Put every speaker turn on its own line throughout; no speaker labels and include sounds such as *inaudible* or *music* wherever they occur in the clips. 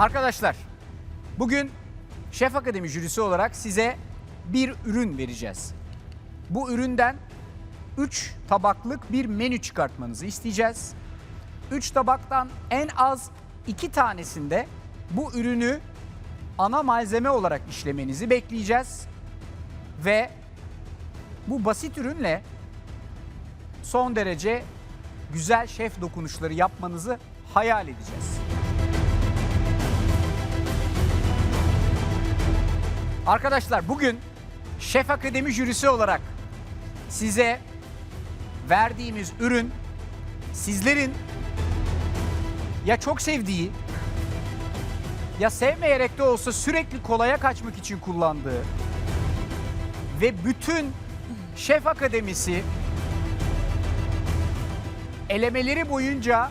Arkadaşlar, bugün Şef Akademi jürisi olarak size bir ürün vereceğiz. Bu üründen 3 tabaklık bir menü çıkartmanızı isteyeceğiz. 3 tabaktan en az 2 tanesinde bu ürünü ana malzeme olarak işlemenizi bekleyeceğiz. Ve bu basit ürünle son derece güzel şef dokunuşları yapmanızı hayal edeceğiz. Arkadaşlar bugün Şef Akademi jürisi olarak size verdiğimiz ürün sizlerin ya çok sevdiği ya sevmeyerek de olsa sürekli kolaya kaçmak için kullandığı ve bütün Şef Akademisi elemeleri boyunca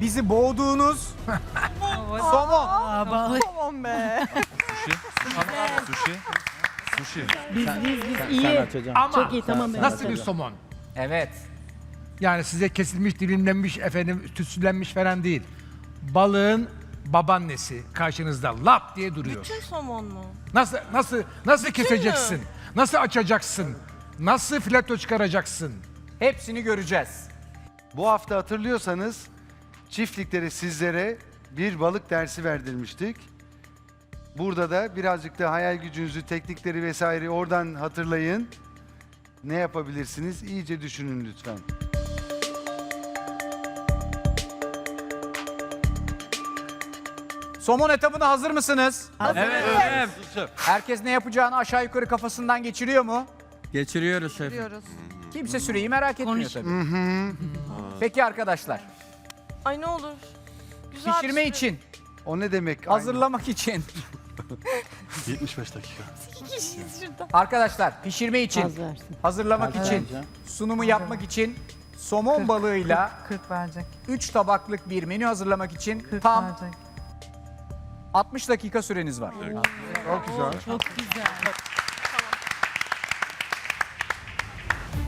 bizi boğduğunuz *laughs* somon.
Tamam be.
Sushi. Sushi.
Biz biz biz iyi.
Ama
Çok iyi tamam. ben
nasıl bir somon?
Evet.
Yani size kesilmiş, dilimlenmiş, efendim tütsülenmiş falan değil. Balığın babaannesi karşınızda lap diye duruyor.
Bütün somon mu?
Nasıl nasıl nasıl keseceksin? Nasıl açacaksın? Nasıl fileto çıkaracaksın?
Hepsini göreceğiz.
Bu hafta hatırlıyorsanız çiftlikleri sizlere bir balık dersi verdirmiştik. Burada da birazcık da hayal gücünüzü, teknikleri vesaire oradan hatırlayın. Ne yapabilirsiniz? İyice düşünün lütfen.
Somon etabına hazır mısınız?
Evet.
Herkes ne yapacağını aşağı yukarı kafasından geçiriyor mu?
Geçiriyoruz şef.
Kimse süreyi merak etmiyor tabii. Peki arkadaşlar,
Ay ne olur. Güzel
pişirme
süre.
için,
O ne demek?
hazırlamak için,
75 dakika.
İki kişiyiz şurada.
arkadaşlar pişirme için,
Az versin.
hazırlamak için, sunumu yapmak için somon balığıyla
40 verecek.
3 tabaklık bir menü hazırlamak için
40
tam
verecek.
60 dakika süreniz var.
Çok güzel.
Çok güzel.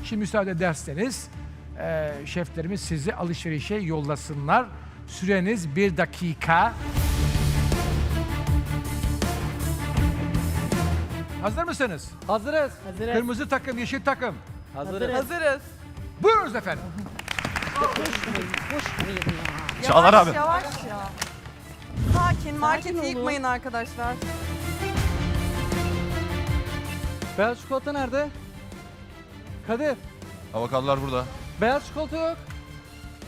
Şimdi müsaade ederseniz eee, şeflerimiz sizi alışverişe yollasınlar. Süreniz bir dakika. Hazır mısınız?
Hazırız.
Hazırız. Kırmızı takım, yeşil takım.
Hazırız.
Hazırız.
Buyurunuz efendim.
Çağlar
yavaş,
abi.
Yavaş ya. Sakin, marketi
olun.
yıkmayın arkadaşlar.
Beyaz çikolata nerede? Kadir.
Avokadolar burada.
Beyaz çikolata yok.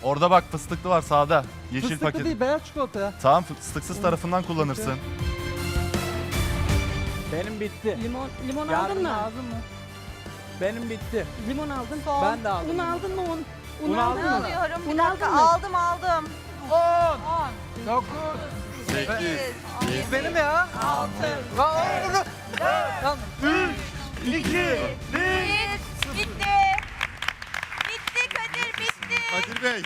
Orada bak fıstıklı var sağda. Yeşil
Fıstıklı
paket.
değil beyaz çikolata ya.
Tamam fıstıksız tarafından kullanırsın.
Benim bitti.
Limon limon aldın
Yardım
mı?
lazım mı? Benim bitti.
Limon aldın.
Ben de aldım.
Un aldın mı un? Un,
Un
aldın mı?
Alıyorum bir dakika.
aldın mı?
Aldım aldım.
9,
Benim ya.
Bitti. Bitti Kadir bitti.
Kadir Bey.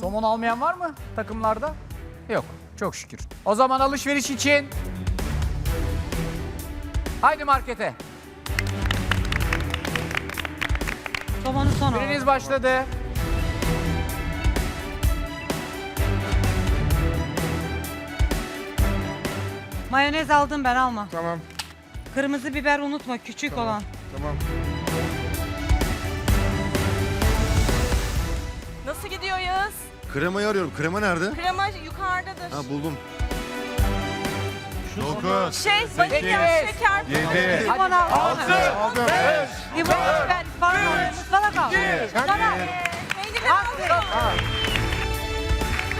Somon almayan var mı takımlarda? Yok. Çok şükür. O zaman alışveriş için Haydi markete.
Somonu son
Süreniz başladı.
Mayonez aldım ben alma.
Tamam,
Kırmızı biber unutma küçük olan.
tamam.
Kremayı arıyorum. Krema nerede?
Krema yukarıdadır.
Ha buldum. 9.
Şey, vanilya, şeker.
7.
Limon al.
Aldım.
Limon ben pardon. Salata al. Salata.
Peynirleri alıyorum.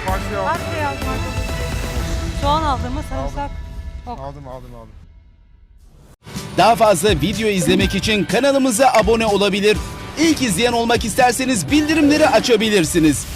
Başka yazma. Soğan aldım mı sarımsak?
Aldım, aldım, aldım.
Daha fazla video izlemek için kanalımıza abone olabilir. İlk izleyen olmak isterseniz bildirimleri açabilirsiniz.